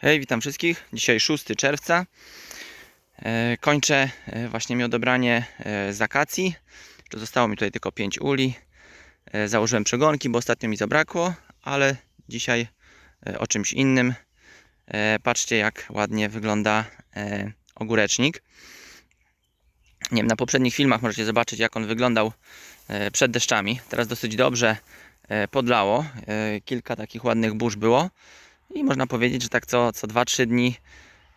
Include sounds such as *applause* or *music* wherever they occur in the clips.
Hej, witam wszystkich. Dzisiaj 6 czerwca. E, Kończę e, właśnie mi odebranie e, z akacji. Jeszcze Zostało mi tutaj tylko 5 uli. Założyłem przegonki, bo ostatnio mi zabrakło, ale dzisiaj o czymś innym. Patrzcie, jak ładnie wygląda ogórecznik. Nie wiem, na poprzednich filmach możecie zobaczyć, jak on wyglądał przed deszczami. Teraz dosyć dobrze podlało. Kilka takich ładnych burz było. I można powiedzieć, że tak co, co 2-3 dni,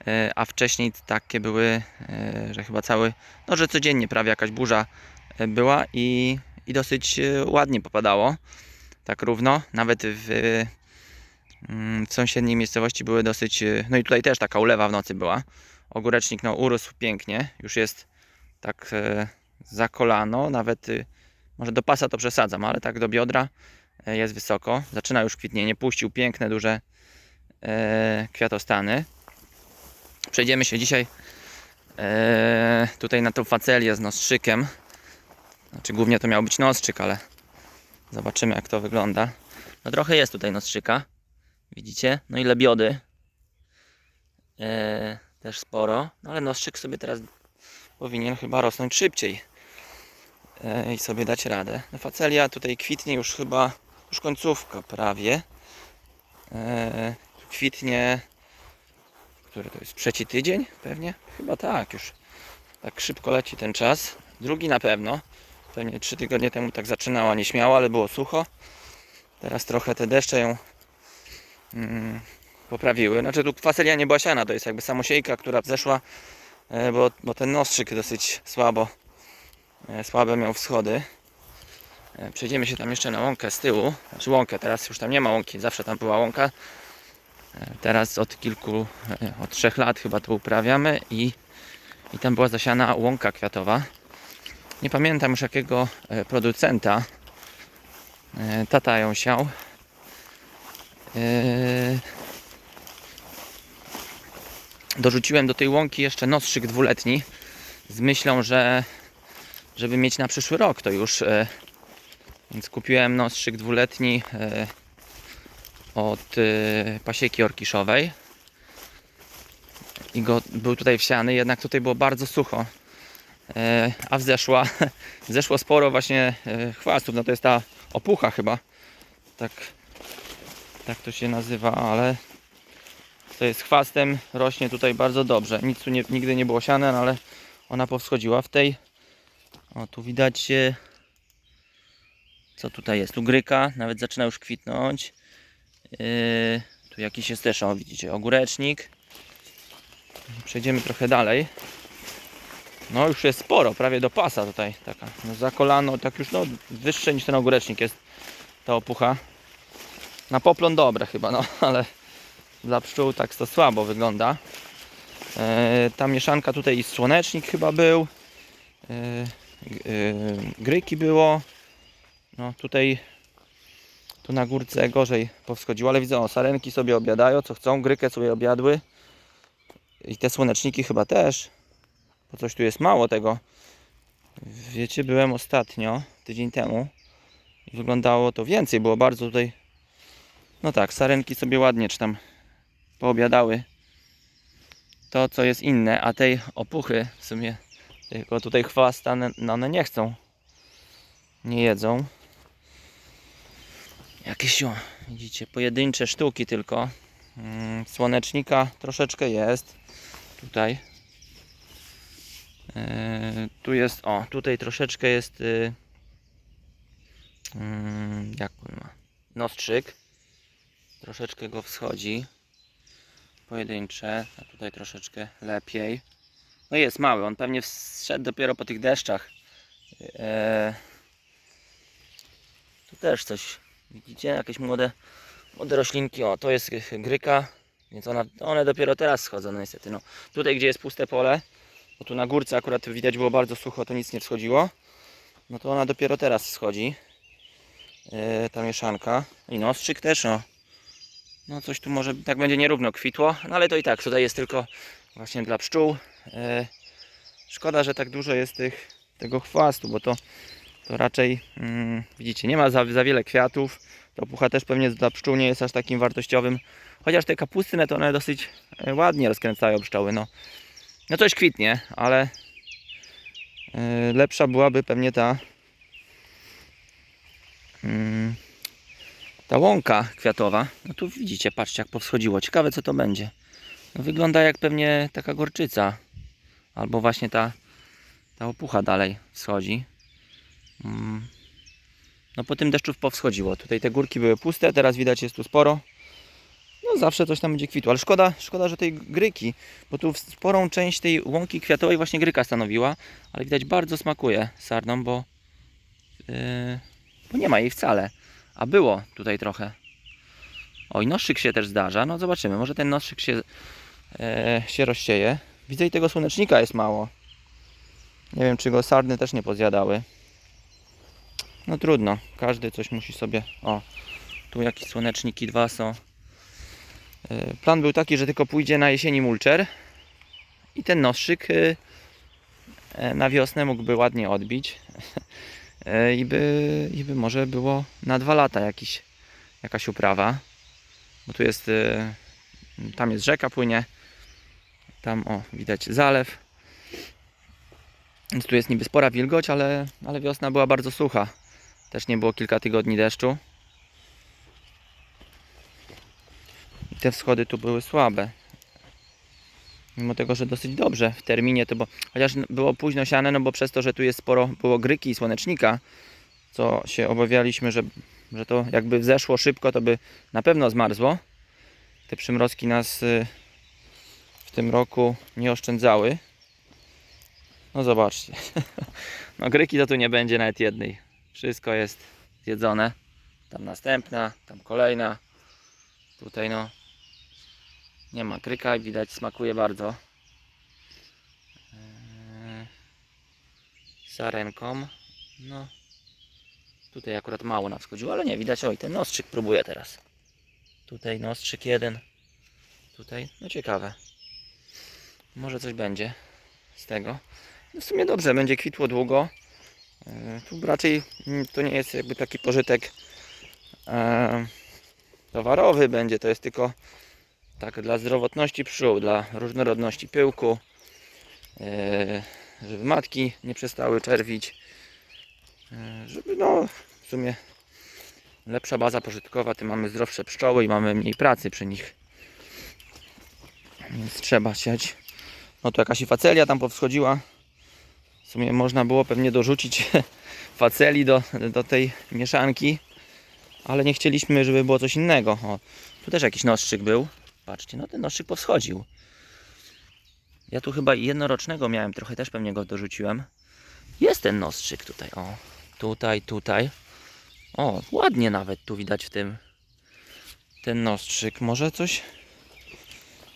e, a wcześniej takie były, e, że chyba cały, no że codziennie prawie jakaś burza e, była i, i dosyć ładnie popadało. Tak równo, nawet w, mm, w sąsiedniej miejscowości były dosyć, no i tutaj też taka ulewa w nocy była. Ogórecznik no urósł pięknie, już jest tak za kolano, nawet może do pasa to przesadzam, ale tak do biodra jest wysoko. Zaczyna już kwitnienie, puścił piękne, duże kwiatostany. Przejdziemy się dzisiaj e, tutaj na tą facelię z nostrzykiem. Znaczy głównie to miał być nostrzyk, ale zobaczymy jak to wygląda. No trochę jest tutaj nostrzyka. Widzicie? No i lebiody. E, też sporo. No ale nostrzyk sobie teraz powinien chyba rosnąć szybciej. E, I sobie dać radę. No facelia tutaj kwitnie już chyba, już końcówka prawie. E, kwitnie, który to jest trzeci tydzień pewnie? Chyba tak, już tak szybko leci ten czas. Drugi na pewno. Pewnie trzy tygodnie temu tak zaczynała nieśmiało, ale było sucho. Teraz trochę te deszcze ją mm, poprawiły. Znaczy tu faselia nie była siana, to jest jakby samosiejka, która zeszła, e, bo, bo ten nostrzyk dosyć słabo, e, słabe miał wschody. E, Przejdziemy się tam jeszcze na łąkę z tyłu. Znaczy łąkę, teraz już tam nie ma łąki, zawsze tam była łąka. Teraz od kilku, e, od trzech lat chyba to uprawiamy i, i tam była zasiana łąka kwiatowa. Nie pamiętam już jakiego e, producenta. E, Tata ją siał. Dorzuciłem do tej łąki jeszcze nostrzyk dwuletni z myślą, że żeby mieć na przyszły rok to już więc kupiłem nostrzyk dwuletni od e, pasieki orkiszowej. I go był tutaj wsiany, jednak tutaj było bardzo sucho. E, a wzeszła, *laughs* zeszło sporo właśnie e, chwastów. No to jest ta opucha chyba. Tak, tak to się nazywa, ale to jest chwastem, rośnie tutaj bardzo dobrze. Nic tu nie, nigdy nie było siane, no ale ona powschodziła w tej. O, tu widać co tutaj jest? Tu gryka, nawet zaczyna już kwitnąć. Yy, tu jakiś jest też, o widzicie, ogórecznik. Przejdziemy trochę dalej. No już jest sporo, prawie do pasa tutaj taka. No za kolano, tak już no wyższe niż ten ogórecznik jest ta opucha. Na poplon dobre chyba, no *laughs* ale dla pszczół tak to słabo wygląda. Yy, ta mieszanka tutaj i słonecznik chyba był. Yy, gryki było. No tutaj tu na górce gorzej powschodziło, ale widzę, o, sarenki sobie obiadają, co chcą, grykę sobie obiadły. I te słoneczniki chyba też, bo coś tu jest mało tego. Wiecie, byłem ostatnio, tydzień temu i wyglądało to więcej, było bardzo tutaj, no tak, sarenki sobie ładnie czy tam poobiadały to, co jest inne, a tej opuchy w sumie, tylko tutaj chwasta, no one nie chcą, nie jedzą. Jakieś, o, widzicie, pojedyncze sztuki tylko. Mm, Słonecznika troszeczkę jest. Tutaj. E, tu jest, o, tutaj troszeczkę jest. y, mm, jak ma? Nostrzyk. Troszeczkę go wschodzi. Pojedyncze, a tutaj troszeczkę lepiej. No jest mały, on pewnie wszedł dopiero po tych deszczach. E, tu też coś Widzicie, jakieś młode, młode roślinki. O, to jest gryka, więc ona, one dopiero teraz schodzą, no niestety. No. Tutaj, gdzie jest puste pole, bo tu na górce akurat widać było bardzo sucho, to nic nie wschodziło. No to ona dopiero teraz schodzi. Yy, ta mieszanka. I nostrzyk też, no. No coś tu może tak będzie nierówno kwitło, no ale to i tak, tutaj jest tylko właśnie dla pszczół. Yy, szkoda, że tak dużo jest tych, tego chwastu, bo to to raczej mm, widzicie, nie ma za, za wiele kwiatów. To pucha też pewnie dla pszczół nie jest aż takim wartościowym. Chociaż te kapustne to one dosyć e, ładnie rozkręcają pszczoły. No, no coś kwitnie, ale e, lepsza byłaby pewnie ta mm, ta łąka kwiatowa. No tu widzicie, patrzcie jak powschodziło. Ciekawe co to będzie. No, wygląda jak pewnie taka gorczyca. Albo właśnie ta, ta opucha dalej wschodzi. Mm. No po tym deszczu powschodziło. Tutaj te górki były puste, teraz widać jest tu sporo. No zawsze coś tam będzie kwitło, ale szkoda, szkoda, że tej gryki, bo tu sporą część tej łąki kwiatowej właśnie gryka stanowiła, ale widać bardzo smakuje sarną, bo, yy, bo nie ma jej wcale. A było tutaj trochę. Oj, noszczyk się też zdarza. No zobaczymy, może ten noszczyk się, e, się rozsieje. Widzę i tego słonecznika jest mało. Nie wiem, czy go sarny też nie pozjadały. No trudno, każdy coś musi sobie... O, tu jakieś słoneczniki dwa są. E, Plan był taki, że tylko pójdzie na jesieni mulczer i ten noszczyk e, e, na wiosnę mógłby ładnie odbić *laughs* i by, i by może było na dwa lata jakiś, jakaś uprawa. Bo tu jest, tam jest rzeka płynie, tam o widać zalew. Więc tu jest niby spora wilgoć, ale, ale wiosna była bardzo sucha. Też nie było kilka tygodni deszczu. I te wschody tu były słabe. Mimo tego, że dosyć dobrze w terminie, to bo chociaż było późno siane, no bo przez to, że tu jest sporo było gryki i słonecznika, co się obawialiśmy, że, że to jakby wzeszło szybko, to by na pewno zmarzło. Te przymrozki nas y, w tym roku nie oszczędzały. No zobaczcie. *laughs* No gryki to tu nie będzie nawet jednej. Wszystko jest zjedzone. Tam następna, tam kolejna. Tutaj no nie ma kryka i widać smakuje bardzo. Eee, Sarenką. No. Tutaj akurat mało nam wchodziło, ale nie widać. Oj, ten nostrzyk próbuję teraz. Tutaj nostrzyk jeden. Tutaj. No ciekawe. Może coś będzie z tego. No w sumie dobrze, będzie kwitło długo. Eee, Tu raczej mm, to nie jest jakby taki pożytek eee, towarowy będzie, to jest tylko tak dla zdrowotności pszczół, dla różnorodności pyłku, e, żeby matki nie przestały czerwić, e, żeby no w sumie lepsza baza pożytkowa, tym mamy zdrowsze pszczoły i mamy mniej pracy przy nich. Więc trzeba siać. No to jakaś facelia tam powschodziła. W sumie można było pewnie dorzucić *laughs* faceli do, do tej mieszanki, ale nie chcieliśmy, żeby było coś innego. O, tu też jakiś nostrzyk był. Patrzcie, no ten noszczyk powschodził. Ja tu chyba jednorocznego miałem, trochę też pewnie go dorzuciłem. Jest ten nostrzyk tutaj, o. Tutaj, tutaj. O, ładnie nawet tu widać w tym ten nostrzyk. Może coś,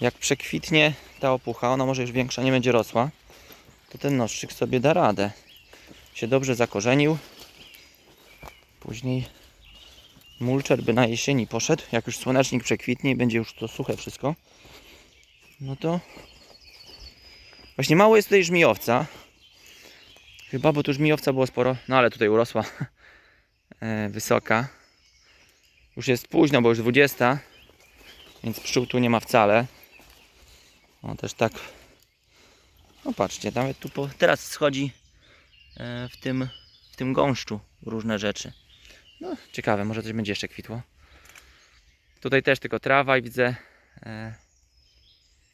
jak przekwitnie ta opucha, ona może już większa nie będzie rosła, to ten nostrzyk sobie da radę. Się dobrze zakorzenił. Później mulczer by na jesieni poszedł, jak już słonecznik przekwitnie i będzie już to suche wszystko, no to właśnie mało jest tutaj żmijowca. Chyba, bo tu żmijowca było sporo, no ale tutaj urosła *laughs* e, wysoka. Już jest późno, bo już 20, więc pszczół tu nie ma wcale. No też tak, no patrzcie, nawet tu po, teraz schodzi e, w tym, w tym gąszczu różne rzeczy. No, ciekawe, może coś będzie jeszcze kwitło. Tutaj też tylko trawa i widzę e,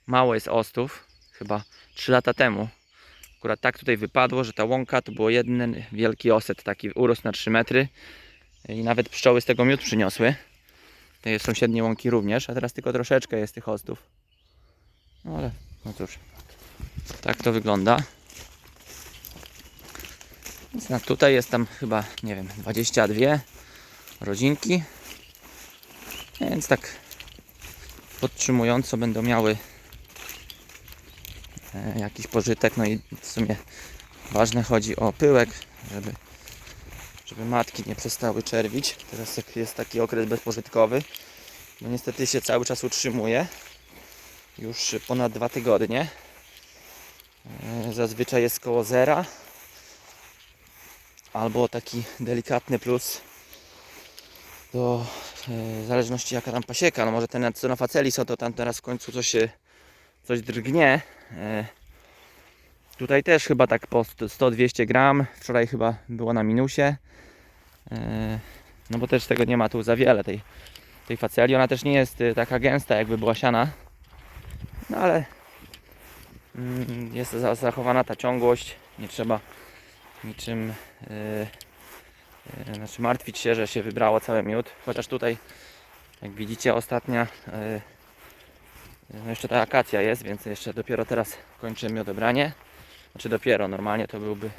mało jest ostów. Chyba 3 lata temu. Akurat tak tutaj wypadło, że ta łąka to było jeden wielki oset, taki urósł na 3 metry. I nawet pszczoły z tego miód przyniosły. Te sąsiednie łąki również, a teraz tylko troszeczkę jest tych ostów. No ale, no cóż. Tak to wygląda. Tutaj jest tam chyba, nie wiem, 22 rodzinki. Więc tak podtrzymująco będą miały e, jakiś pożytek. No i w sumie ważne chodzi o pyłek, żeby, żeby matki nie przestały czerwić. Teraz jest taki okres bezpożytkowy. No niestety się cały czas utrzymuje. Już ponad dwa tygodnie. E, Zazwyczaj jest koło zera albo taki delikatny plus do e, zależności jaka tam pasieka. No może ten co na faceli są, to tam teraz w końcu coś coś drgnie. E, tutaj też chyba tak po 100-200 gram. Wczoraj chyba było na minusie. E, no bo też tego nie ma tu za wiele tej, tej faceli. Ona też nie jest taka gęsta jakby była siana. No ale mm, jest za- zachowana ta ciągłość. Nie trzeba niczym e, e, znaczy martwić się, że się wybrało cały miód. Chociaż tutaj jak widzicie ostatnia e, no jeszcze ta akacja jest, więc jeszcze dopiero teraz kończymy odebranie. Znaczy dopiero, normalnie to byłby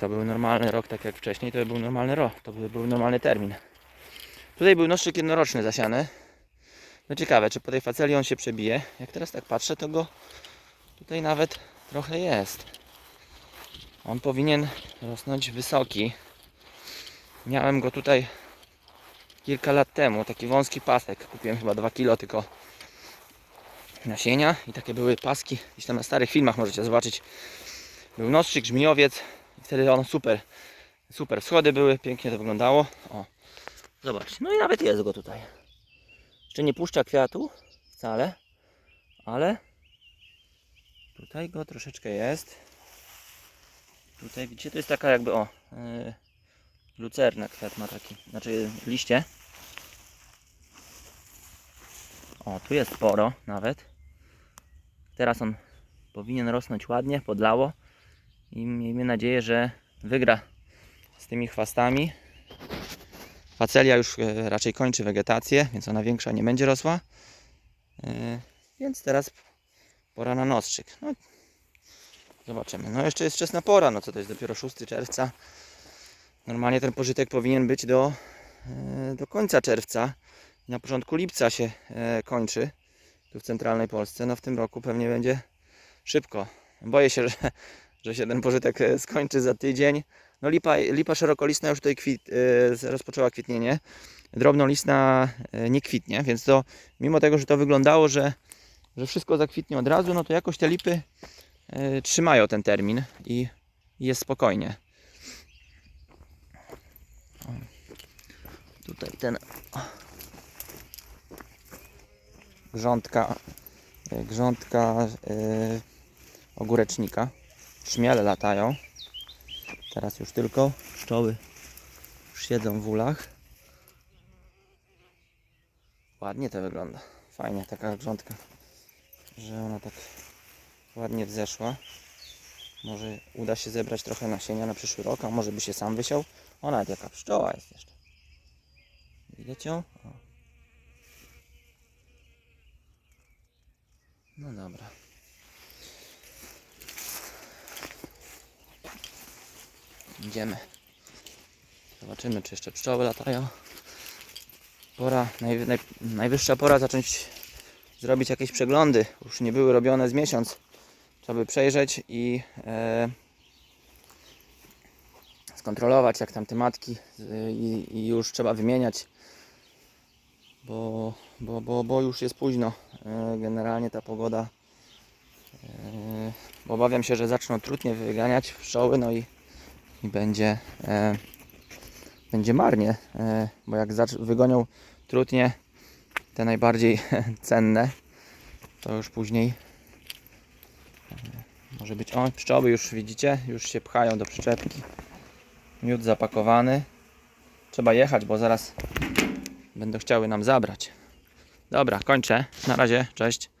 to był normalny rok, tak jak wcześniej, to był normalny rok, to by był normalny termin. Tutaj był noszczyk jednoroczny zasiany. No ciekawe, czy po tej faceli on się przebije. Jak teraz tak patrzę, to go tutaj nawet trochę jest. On powinien rosnąć wysoki. Miałem go tutaj kilka lat temu, taki wąski pasek. Kupiłem chyba 2 kilo tylko nasienia i takie były paski. Gdzieś tam na starych filmach możecie zobaczyć. Był nostrzyk, żmijowiec i wtedy on super, super schody były, pięknie to wyglądało. O, zobacz, no i nawet jest go tutaj. Jeszcze nie puszcza kwiatu wcale, ale tutaj go troszeczkę jest. Tutaj widzicie, to jest taka jakby o, yy, lucerna kwiat ma taki, znaczy liście. O, tu jest sporo nawet. Teraz on powinien rosnąć ładnie, podlało. I miejmy nadzieję, że wygra z tymi chwastami. Facelia już e, raczej kończy wegetację, więc ona większa nie będzie rosła. E, Więc teraz pora na nostrzyk. No, zobaczymy. No jeszcze jest wczesna pora, no co to jest dopiero 6 czerwca. Normalnie ten pożytek powinien być do, e, do końca czerwca. Na początku lipca się e, kończy tu w centralnej Polsce. No w tym roku pewnie będzie szybko. Boję się, *laughs* że, że się ten pożytek e, skończy za tydzień. No lipa, lipa szerokolistna już tutaj kwit, rozpoczęła kwitnienie. Drobnolistna nie kwitnie, więc to mimo tego, że to wyglądało, że, że wszystko zakwitnie od razu, no to jakoś te lipy e, trzymają ten termin i jest spokojnie. Tutaj ten grządka, e, grządka e, ogórecznika. Szmiele latają. Teraz już tylko pszczoły już siedzą w ulach. Ładnie to wygląda. Fajnie taka grządka, że ona tak ładnie wzeszła. Może uda się zebrać trochę nasienia na przyszły rok, a może by się sam wysiał. O, nawet jaka pszczoła jest jeszcze. Widać ją? O. No dobra. Idziemy. Zobaczymy, czy jeszcze pszczoły latają. Pora, naj, naj, najwyższa pora zacząć zrobić jakieś przeglądy. Już nie były robione z miesiąc. Trzeba by przejrzeć i e, skontrolować, jak tam te matki e, i, i już trzeba wymieniać, bo, bo, bo, bo już jest późno. E, generalnie ta pogoda. E, obawiam się, że zaczną trudnie wyganiać pszczoły, no i, i będzie, e, będzie marnie, e, bo jak wygonią trudnie te najbardziej *laughs* cenne, to już później może być. O, pszczoły już widzicie, już się pchają do przyczepki. Miód zapakowany. Trzeba jechać, bo zaraz będą chciały nam zabrać. Dobra, kończę. Na razie, cześć.